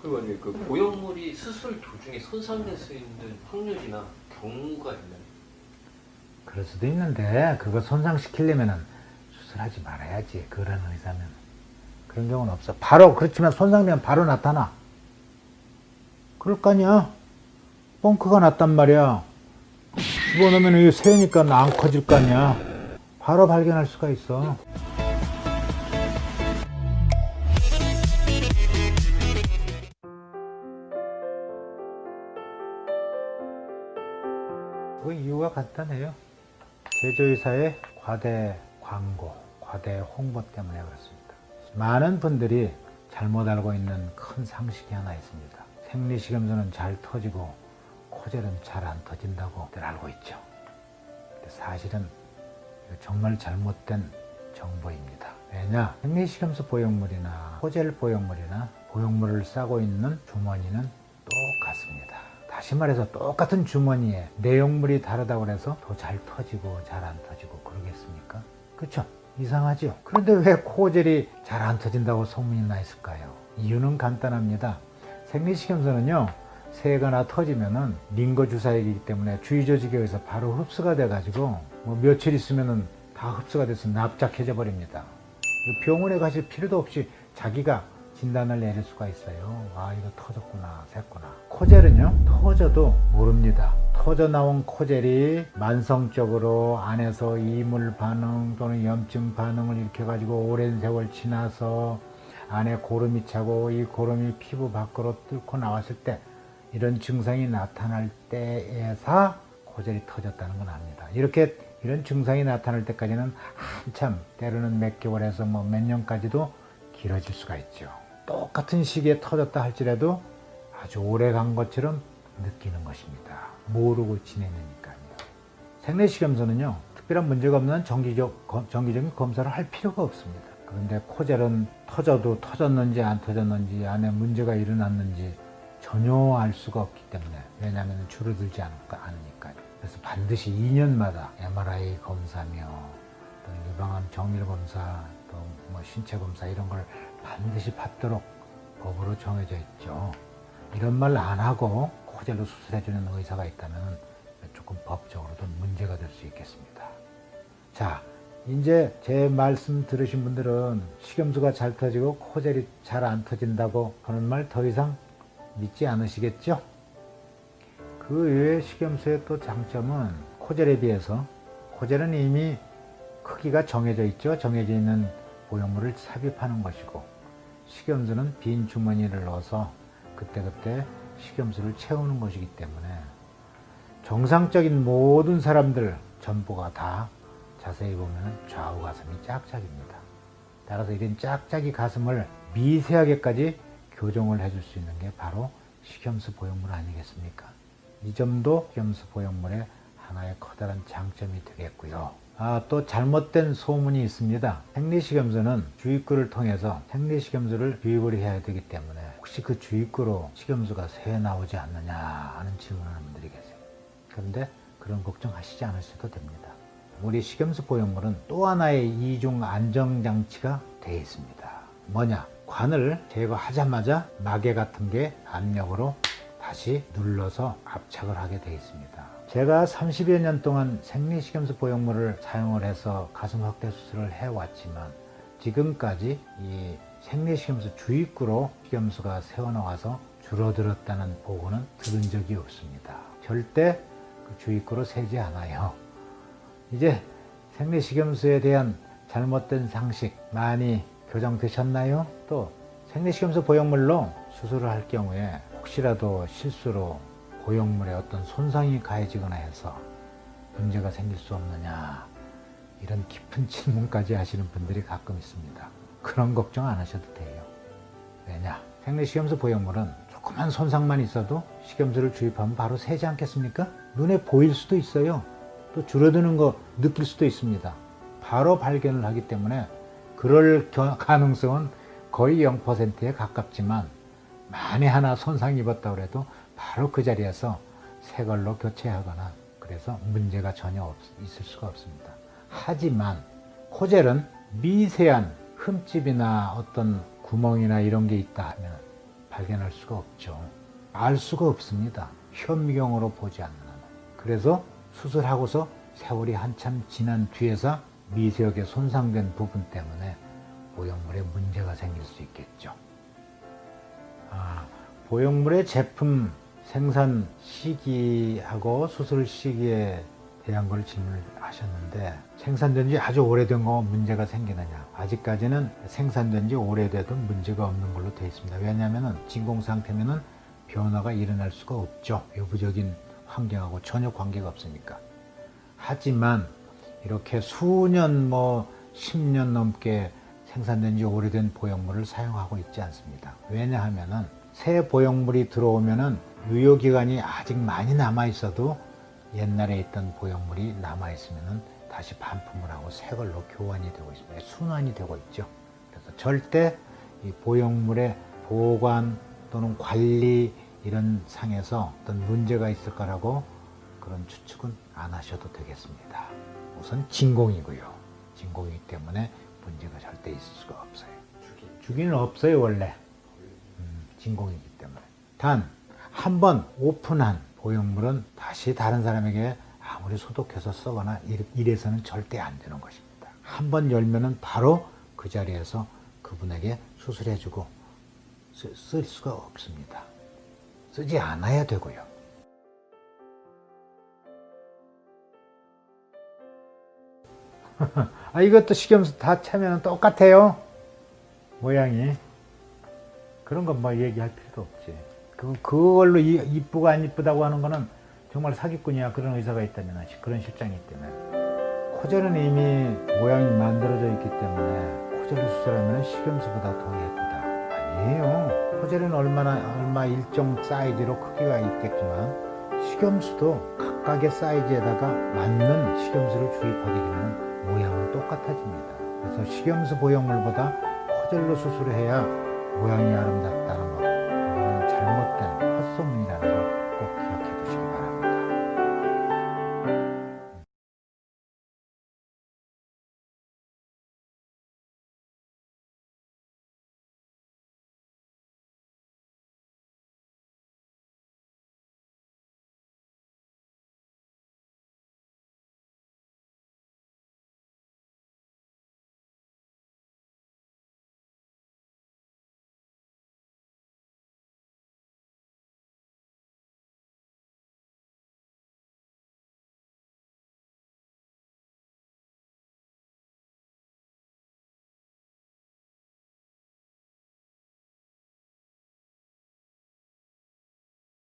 그리고 아니 그 고형물이 수술 도중에 손상될 수 있는 확률이나 경우가 있나요? 그럴 수도 있는데 그거 손상시키려면은 수술하지 말아야지. 그런 의사면. 그런 경우는 없어. 바로 그렇지만 손상되면 바로 나타나. 그럴 거 아니야. 뻥크가 났단 말이야. 집어넣으면 이게 새니까 안 커질 거 아니야. 바로 발견할 수가 있어 그 이유가 간단해요 제조회사의 과대 광고, 과대 홍보 때문에 그렇습니다. 많은 분들이 잘못 알고 있는 큰 상식이 하나 있습니다. 생리식염수는 잘 터지고 코젤은 잘 안 터진다고들 알고 있죠. 사실은 정말 잘못된 정보입니다. 왜냐? 생리식염수 보형물이나 코젤 보형물이나 보형물을 싸고 있는 주머니는 다. 다시 말해서 똑같은 주머니에 내용물이 다르다고 해서 더 잘 터지고 잘 안 터지고 그러겠습니까? 그렇죠? 이상하죠? 그런데 왜 코젤이 잘 안 터진다고 소문이 나 있을까요? 이유는 간단합니다. 생리식염수는요, 새거나 터지면은 링거 주사액이기 때문에 주위 조직에 의해서 바로 흡수가 돼가지고 뭐 며칠 있으면은 다 흡수가 돼서 납작해져 버립니다. 이거 병원에 가실 필요도 없이 자기가 진단을 내릴 수가 있어요. 아, 이거 터졌구나, 샜구나. 코젤은요, 터져도 모릅니다. 터져 나온 코젤이 만성적으로 안에서 이물 반응 또는 염증 반응을 일으켜가지고 오랜 세월 지나서 안에 고름이 차고 이 고름이 피부 밖으로 뚫고 나왔을 때 이런 증상이 나타날 때에서 고젤이 터졌다는 건 압니다. 이렇게 이런 증상이 나타날 때까지는 한참 때로는 몇 개월에서 뭐 몇 년까지도 길어질 수가 있죠. 똑같은 시기에 터졌다 할지라도 아주 오래 간 것처럼 느끼는 것입니다. 모르고 지내니까요. 생내식염수는요, 특별한 문제가 없는 정기적, 거- 정기적인 검사를 할 필요가 없습니다. 그런데 코젤은 터져도 터졌는지 안 터졌는지 안에 문제가 일어났는지 전혀 알 수가 없기 때문에 왜냐하면 줄어들지 않으니까요. 그래서 반드시 2년마다 MRI 검사며 또 유방암 정밀 검사 또 뭐 신체 검사 이런 걸 반드시 받도록 법으로 정해져 있죠. 이런 말 안 하고 코젤로 수술해주는 의사가 있다면 조금 법적으로도 문제가 될 수 있겠습니다. 자, 이제 제 말씀 들으신 분들은 식염수가 잘 터지고 코젤이 잘 안 터진다고 하는 말 더 이상 믿지 않으시겠죠? 그 외에 식염수의 또 장점은 코젤에 비해서 코젤은 이미 크기가 정해져 있죠. 정해져 있는 보형물을 삽입하는 것이고 식염수는 빈 주머니를 넣어서 그때그때 식염수를 채우는 것이기 때문에 정상적인 모든 사람들 전부가 다 자세히 보면 좌우 가슴이 짝짝입니다. 따라서 이런 짝짝이 가슴을 미세하게까지 교정을 해줄 수 있는 게 바로 식염수 보형물 아니겠습니까? 이 점도 식염수 보형물의 하나의 커다란 장점이 되겠고요. 아, 또 잘못된 소문이 있습니다. 생리식염수는 주입구를 통해서 생리식염수를 주입을 해야 되기 때문에 혹시 그 주입구로 식염수가 새 나오지 않느냐 하는 분들이 계세요. 그런데 그런 걱정하시지 않으셔도 됩니다. 우리 식염수 보형물은 또 하나의 이중 안정장치가 되어 있습니다. 뭐냐? 관을 제거하자마자 마개 같은 게 압력으로 다시 눌러서 압착을 하게 되어 있습니다. 제가 30여 년 동안 생리식염수 보형물을 사용을 해서 가슴 확대 수술을 해왔지만 지금까지 이 생리식염수 주입구로 식염수가 새어나와서 줄어들었다는 보고는 들은 적이 없습니다. 절대 그 주입구로 새지 않아요. 이제 생리식염수에 대한 잘못된 상식 많이 교정되셨나요? 또 생리식염수 보형물로 수술을 할 경우에 혹시라도 실수로 보형물에 어떤 손상이 가해지거나 해서 문제가 생길 수 없느냐 이런 깊은 질문까지 하시는 분들이 가끔 있습니다. 그런 걱정 안 하셔도 돼요. 왜냐? 생리 식염수 보형물은 조그만 손상만 있어도 식염수를 주입하면 바로 새지 않겠습니까? 눈에 보일 수도 있어요. 또 줄어드는 거 느낄 수도 있습니다. 바로 발견을 하기 때문에 그럴 겨- 가능성은 거의 0%에 가깝지만 만에 하나 손상 입었다고 해도 바로 그 자리에서 새 걸로 교체하거나 그래서 문제가 전혀 없, 있을 수가 없습니다. 하지만 코젤은 미세한 흠집이나 어떤 구멍이나 이런 게 있다 하면 발견할 수가 없죠. 알 수가 없습니다. 현미경으로 보지 않는 한. 그래서 수술하고서 세월이 한참 지난 뒤에서 미세하게 손상된 부분 때문에 보형물에 문제가 생길 수 있겠죠. 아, 보형물의 제품 생산 시기하고 수술 시기에 대한 걸 질문을 하셨는데 생산된 지 아주 오래된 거 문제가 생기느냐? 아직까지는 생산된 지 오래돼도 문제가 없는 걸로 되어 있습니다. 왜냐하면 진공 상태면은 변화가 일어날 수가 없죠. 외부적인 환경하고 전혀 관계가 없으니까. 하지만 이렇게 수년 뭐 10년 넘게 생산된 지 오래된 보형물을 사용하고 있지 않습니다. 왜냐하면은 새 보형물이 들어오면은 유효 기간이 아직 많이 남아 있어도 옛날에 있던 보형물이 남아 있으면은 다시 반품을 하고 새 걸로 교환이 되고 있습니다. 순환이 되고 있죠. 그래서 절대 이 보형물의 보관 또는 관리 이런 상에서 어떤 문제가 있을 거라고 그런 추측은 안 하셔도 되겠습니다. 우선 진공이고요. 진공이기 때문에 문제가 절대 있을 수가 없어요. 주기. 주기 는 없어요 원래. 음, 진공이기 때문에. 단 한 번 오픈한 보형물은 다시 다른 사람에게 아무리 소독해서 쓰거나 이- 이래서는 절대 안 되는 것입니다. 한 번 열면은 바로 그 자리에서 그분에게 수술해주고 쓰- 쓸 수가 없습니다. 쓰지 않아야 되고요 아 이것도 식염수 다 차면 똑같아요? 모양이. 그런 건 뭐 얘기할 필요도 없지. 그, 그걸로 이- 이쁘고 안 이쁘다고 하는 거는 정말 사기꾼이야. 그런 의사가 있다면 그런 실장이 있다면. 코젤은 이미 모양이 만들어져 있기 때문에 코젤을 수술하면 식염수보다 더 예쁘다. 아니에요. 코젤은 얼마나 얼마 일정 사이즈로 크기가 있겠지만 식염수도 각각의 사이즈에다가 맞는 식염수를 주입하게 되면 모양은 똑같아집니다. 그래서 식염수 보형물보다 코젤로 수술을 해야 모양이 아름답다.